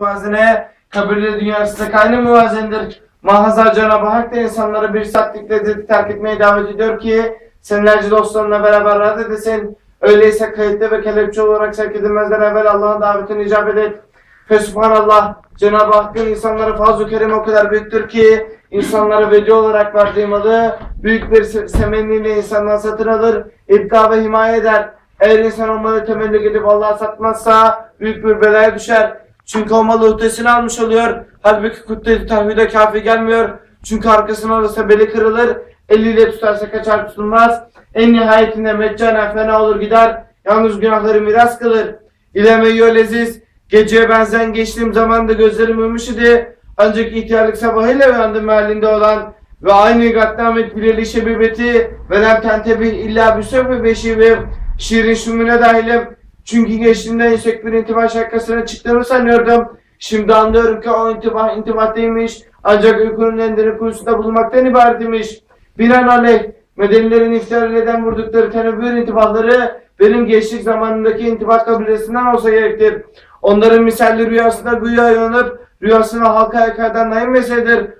muvazene, kabirli dünyasında kaynı muvazendir. Mahazar Cenab-ı Hak da insanları bir saatlik lezzeti terk etmeye davet ediyor ki senelerce dostlarına beraber rahat edesin. Öyleyse kayıtlı ve kelepçe olarak sevk edilmezden evvel Allah'ın davetini icabet et. Fesubhanallah Cenab-ı Hakk'ın insanlara fazl-ı keremi o kadar büyüktür ki insanlara veli olarak verdiği malı büyük bir se- semenniyle insandan satın alır, ibka ve himaye eder. Eğer insan o malı temelli gidip Allah'a satmazsa büyük bir belaya düşer. Çünkü o malı uhdesine almış oluyor. Halbuki kutlu tahvide kafi gelmiyor. Çünkü arkasına alırsa beli kırılır. Eliyle tutarsa kaçar tutulmaz. En nihayetinde meccanen fena olur gider. Yalnız günahları miras kılır. İleme yiyor leziz. Geceye benzen geçtiğim zaman da gözlerim uyumuş idi. Ancak ihtiyarlık sabahıyla uyandım halinde olan ve aynı gatnamet bileli şebibeti ve lem tentebih illa büsöf beşibi şiirin şumune dahilim. Çünkü geçtiğimde yüksek bir intibah şakkasına çıktığımı sanıyordum. Şimdi anlıyorum ki o intibah intibah değilmiş. Ancak uykunun en derin kuyusunda bulunmaktan ibaret imiş. Binaenaleyh medenilerin iftihar eden vurdukları tenebbür intibahları benim gençlik zamanındaki intibah kabilesinden olsa gerektir. Onların misalli rüyasında güya uyanıp rüyasına halka yakadan naim meseledir.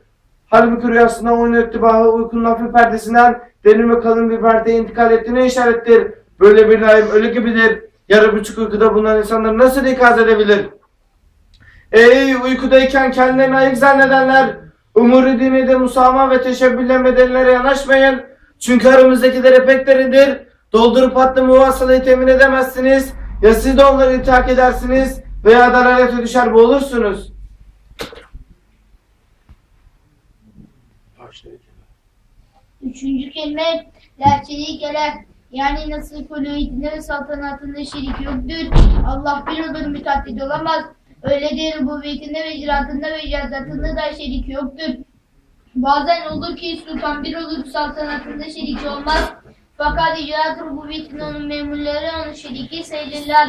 Halbuki rüyasında oyun ittibahı uykunun hafif perdesinden derin ve kalın bir perdeye intikal ettiğine işarettir. Böyle bir naim ölü gibidir. Yarı buçuk uykuda bulunan insanları nasıl ikaz edebilir? Ey uykudayken kendilerini ayık zannedenler! Umuru dinide musama ve teşebbülle medenilere yanaşmayın. Çünkü aramızdakileri pek derindir. Doldurup hattı muvassalayı temin edemezsiniz. Ya siz de onları iltihak edersiniz veya dalalete düşer boğulursunuz. Üçüncü kelime şerike leh. Yani nasıl ve saltanatında şerik yoktur. Allah bir olur müteaddit olamaz. Öyle değil rububiyetinde ve icraatında ve icazatında da şerik yoktur. Bazen olur ki sultan bir olur saltanatında şerik olmaz. Fakat icraat rububiyetinde onun memurları onun şeriki sayılırlar.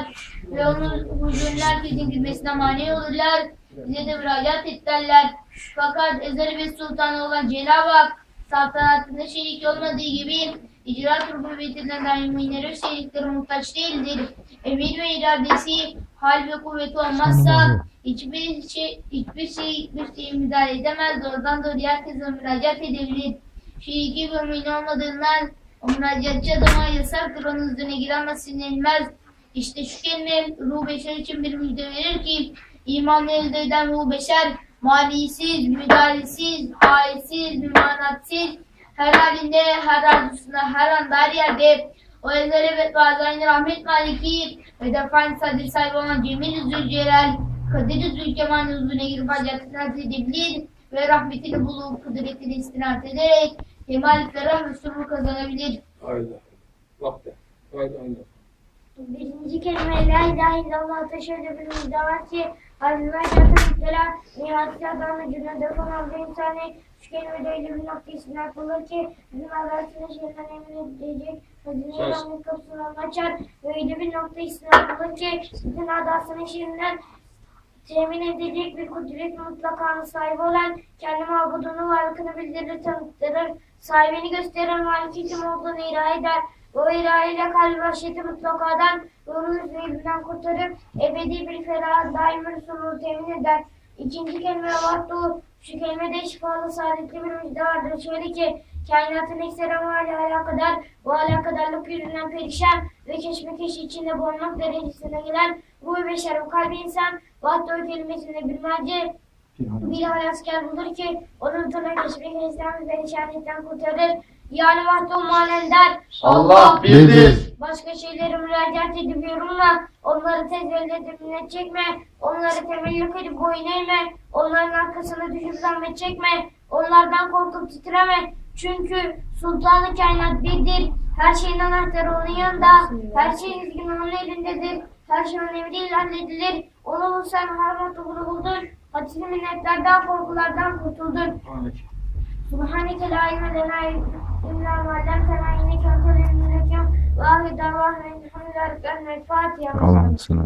Ve onun huzuruna herkesin girmesine mani olurlar. Bize de müracaat ederler. Fakat ezeli ve sultanı olan Cenab-ı Hak saltanatında şerik olmadığı gibi icraat rububiyetinden daimileri ve şeriklere muhtaç değildir. Emir ve iradesi hal ve kuvveti olmazsa hiçbir şey hiçbir şey hiçbir şey müdahale edemez. Doğrudan doğruya herkese müracaat edebilir. Ve mümin olmadığından o müracaatçı adama yasaktır. Onun üzerine giremez, sinirlenmez. İşte şu kelime ruh beşer için bir müjde verir ki imanı elde eden ruh beşer malisiz, müdahalesiz, haissiz, mümanatsiz, her halinde, her arzusunda, her anda, her yerde o ezeli ve bazen rahmet maliki ve defan sadir sahibi olan Cemil Zülcelal, Kadir Zülkemal'in huzuruna girip hacatını arz edebilir ve rahmetini bulup kudretini istinat ederek kemaliklere hüsnü kazanabilir. Hayda. Bak de. Hayda hayda. Birinci kelime la ilahe illallah'ta şöyle bir müjde var ki Hazreti Zaten Müptela Nihatı Adamı falan bir insanı şu kelimede öyle bir nokta isimler bulur ki bizim Allah'ın şeyden emin edecek Hazine Söz. İran'ın kapısını açar ve öyle bir nokta isimler bulur ki bütün adasının şiirinden temin edecek bir kudret mutlakanı sahibi olan kendi mabudunu varlıkını bildirir, tanıttırır, sahibini gösterir, maliki kim olduğunu ilahi eder. O ilahiyle kalbi vahşeti mutlakadan, ruhunu zeybinden kurtarıp ebedi bir ferah daim bir sonu temin eder. İkinci kelime vahdu, şu kelimede şifalı saadetli bir müjde vardır. Şöyle ki, kainatın ekseri hali alakadar, bu alakadarlık yüzünden perişan ve keşmekeş içinde bulunmak derecesine gelen ruh ve şeref kalbi insan, vahdu kelimesinde bir merci, bir halasker bulur ki onun tırnak keşmekeş İslam'ı perişanetten kurtarır. Yani vahdu manen der. Allah bildir. Başka şeylere müracaat edip yorumla. Onları tez elde çekme. Onları temellük edip boyun eğme. Onların arkasına düşüp zahmet çekme. Onlardan korkup titreme. Çünkü sultanı kainat birdir. Her şeyin anahtarı onun yanında. Her şeyin izgin onun elindedir. Her şey emriyle halledilir. Onu bulsan her mutluluğunu buldur. Hadisli minnetlerden, korkulardan kurtuldur. Subhaneke la ilme lena illa ma allamtena inneke entel alimul hakim. Ve ahir davana elhamdülillahi rabbil Fatiha. Allah'ım sana.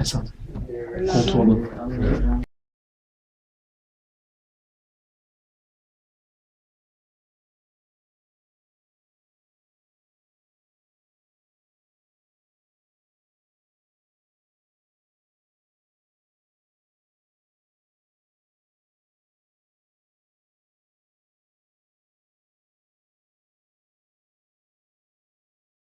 Esat. Koltuğu.